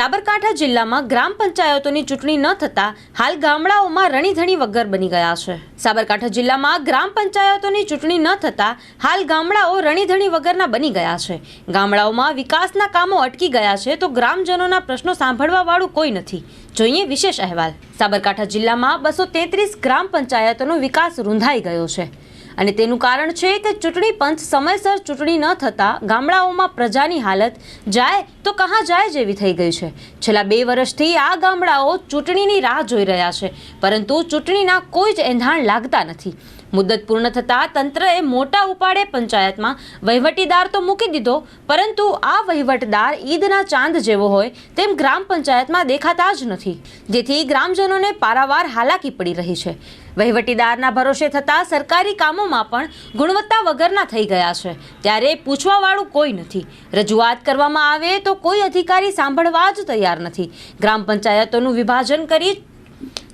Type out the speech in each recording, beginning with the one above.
સાબરકાંઠા જિલ્લામાં ગ્રામ પંચાયતોની ચૂંટણી ન થતાં હાલ ગામડાઓમાં રણીધણી વગર બની ગયા છે. સાબરકાંઠા જિલ્લામાં ગ્રામ પંચાયતોની ચૂંટણી ન થતાં હાલ ગામડાઓ રણીધણી વગરના બની ગયા છે. ગામડાઓમાં વિકાસના કામો અટકી ગયા છે તો ગ્રામજનોના પ્રશ્નો સાંભળવા વાળું કોઈ નથી. જોઈએ વિશેષ અહેવાલ. સાબરકાંઠા જિલ્લામાં બસો તેત્રીસ ગ્રામ પંચાયતોનો વિકાસ રૂંધાઈ ગયો છે. અને તેનું કારણ છે કે ચૂંટણી પંચ સમયસર ચૂંટણી ન થતાં ગામડાઓમાં પ્રજાની હાલત જાય તો કહાં જાય જેવી થઈ ગઈ છે. છેલ્લા બે વર્ષથી આ ગામડાઓ ચૂંટણીની રાહ જોઈ રહ્યા છે, પરંતુ ચૂંટણીના કોઈ જ એંધાણ લાગતા નથી. મુદ્દત પૂર્ણ થતાં તંત્રએ મોટા ઉપાડે પંચાયતમાં વહીવટીદાર તો મૂકી દીધો, પરંતુ આ વહીવટદાર ઈદના ચાંદ જેવો હોય તેમ ગ્રામ પંચાયતમાં દેખાતા જ નથી. જેથી ગ્રામજનોને પારાવાર હાલાકી પડી રહી છે. વહીવટીદારના ભરોસે થતા સરકારી કામોમાં પણ ગુણવત્તા વગરના થઈ ગયા છે. ત્યારે પૂછવાવાળું કોઈ નથી. રજૂઆત કરવામાં આવે તો કોઈ અધિકારી સાંભળવા જ તૈયાર નથી. ગ્રામ પંચાયતોનું વિભાજન કરી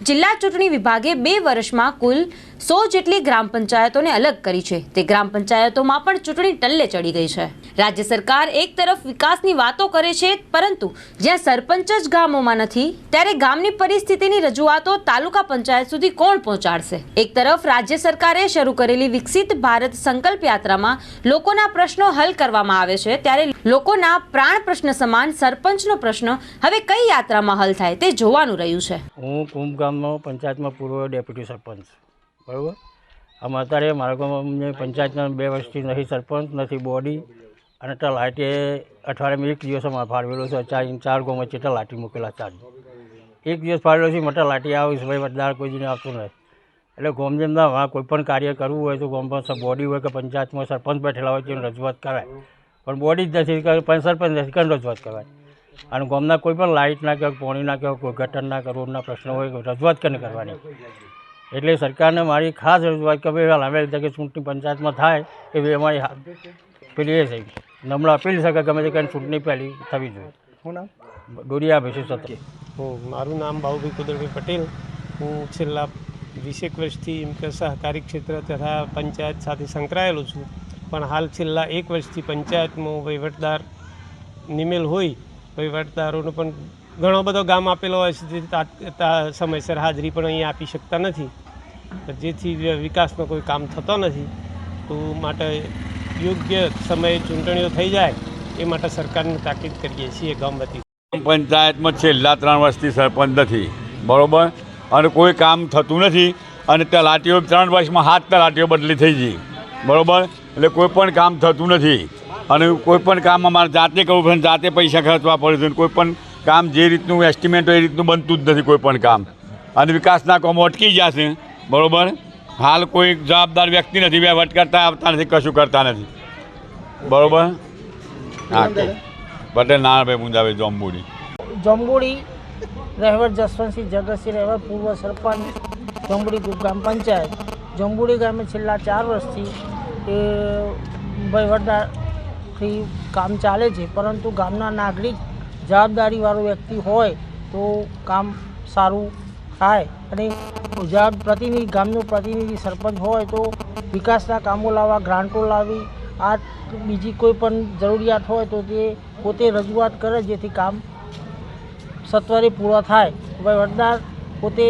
જિલ્લા ચૂંટણી વિભાગે બે વર્ષમાં કુલ સો જેટલી ગ્રામ પંચાયતોને અલગ કરી છે. તે ગ્રામ પંચાયતોમાં પણ ચૂંટણી ટલ્લે ચડી ગઈ છે. રાજ્ય સરકાર એક તરફ વિકાસની વાતો કરે છે, પરંતુ જ્યાં સરપંચ જ ગામોમાં નથી, ત્યારે ગામની પરિસ્થિતિની રજૂઆતો તાલુકા પંચાયત સુધી કોણ પહોંચાડશે? એક તરફ રાજ્ય સરકારે શરૂ કરેલી વિકસિત ભારત સંકલ્પ યાત્રામાં લોકોના પ્રશ્નો હલ કરવામાં આવે છે, ત્યારે લોકોના પ્રાણ પ્રશ્ન સમાન સરપંચનો પ્રશ્ન હવે કઈ યાત્રામાં હલ થાય તે જોવાનું રહ્યું છે. હું ગામનો પંચાયતમાં પૂર્વ ડેપ્યુટી સરપંચ. બરાબર? આમાં અત્યારે મારા ગામમાં પંચાયતના બે વર્ષથી નથી સરપંચ, નથી બોડી. અને તલાટીએ અઠવાડિયામાં એક દિવસ અમારે ફાળવેલો છે. ચાર ચાર ગામમાં છે તલાટી મૂકેલા ચાર એક દિવસ ફાળવેલો છે, મટા લાટી આવીશ ભાઈ મતદાર કોઈ દિને આવતું નથી. એટલે ગોમજનના હા કોઈ પણ કાર્ય કરવું હોય તો ગોમમાં બોડી હોય કે પંચાયતમાં સરપંચ બેઠેલા હોય તેની રજૂઆત કરાય. પણ બોડી જ નથી, પણ સરપંચ નથી, કેમ રજૂઆત કરાય? અને ગામના કોઈ પણ લાઇટના કે પાણીના કે કોઈ ગટરના કે રોડના પ્રશ્નો હોય રજૂઆત કરીને કરવાની. એટલે સરકારને મારી ખાસ રજૂઆત કે ભાઈ હવે તકે ચૂંટણી પંચાયતમાં થાય એ ભાઈ અમારી પેલી એ થઈ નમ્ર અપીલ છે કે ગમે તે કરીને ચૂંટણી પહેલી થવી જોઈએ. શું નામ? ડોરિયા ભેસુ સત્ય હું મારું નામ બાબુભાઈ કુદરભાઈ પટેલ. હું છેલ્લા વીસેક વર્ષથી એમ કે સહકારી ક્ષેત્ર તથા પંચાયત સાથે સંકળાયેલો છું. પણ હાલ છેલ્લા એક વર્ષથી પંચાયતમાં વહીવટદાર નિમેલ હોય વહીવટદારોનો પણ ઘણો બધો ગામ આપેલો હોય છે સમયસર હાજરી પણ અહીંયા આપી શકતા નથી. જેથી વિકાસનો કોઈ કામ થતો નથી, તો માટે યોગ્ય સમયે ચૂંટણીઓ થઈ જાય, એ માટે સરકારને તાકીદ કરીએ છીએ ગામ વતી પંચાયતમાં છેલ્લા ત્રણ વર્ષથી સરપંચ નથી, બરોબર? અને કોઈ કામ થતું નથી, અને તલાટીઓ ત્રણ વર્ષમાં હાથ તલાટીઓ બદલી થઈ ગઈ, બરોબર? એટલે કોઈ પણ કામ થતું નથી. અને કોઈ પણ કામ અમારે જાતે કરવું પડે જાતે પૈસા ખર્ચવા પડે છે કોઈ પણ કામ જે રીતનું એસ્ટિમેટ હોય એ રીતનું બનતું જ નથી કોઈ પણ કામ. અને વિકાસના કામો અટકી ગયા છે, બરોબર? હાલ કોઈ જવાબદાર વ્યક્તિ નથી વહીવટ કરતા આવતા નથી, કશું કરતા નથી. બરોબર? હા પટેલ નારાયણભાઈ મુંજાભાઈ જંબુડી. જંબુડી રહેવર જસવંતસિંહ જગતસિંહ રહેવર, પૂર્વ સરપંચ, જંબુડી ગ્રામ પંચાયત. જંબુડી ગામે છેલ્લા ચાર વર્ષથી એ વહીવટદારથી કામ ચાલે છે, પરંતુ ગામના નાગરિક, જવાબદારીવાળો વ્યક્તિ હોય તો કામ સારું થાય. અને જવાબ પ્રતિનિધિ, ગામનો પ્રતિનિધિ સરપંચ હોય તો વિકાસના કામો લાવવા, ગ્રાન્ટો લાવી, આ બીજી કોઈ પણ જરૂરિયાત હોય તો તે પોતે રજૂઆત કરે જેથી કામ સત્વરે પૂરો થાય. વડદાર પોતે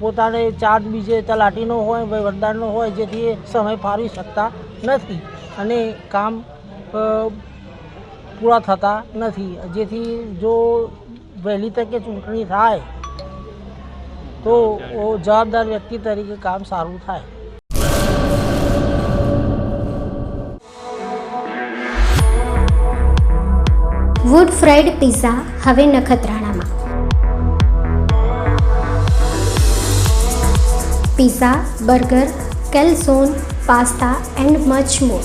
પોતાને ચાર્જ બીજે તલાટીનો હોય વડદારનો હોય, જેથી એ સમય ફાળવી શકતા નથી. અને કામ પૂરા થતા નથી. જેથી જો વહેલી તકે ચૂંટણી થાય, તો જવાબદાર વ્યક્તિ તરીકે કામ સારું થાય. વુડ ફ્રાઈડ પિઝા હવે નખત્રાણામાં. Pizza burger calzone pasta and much more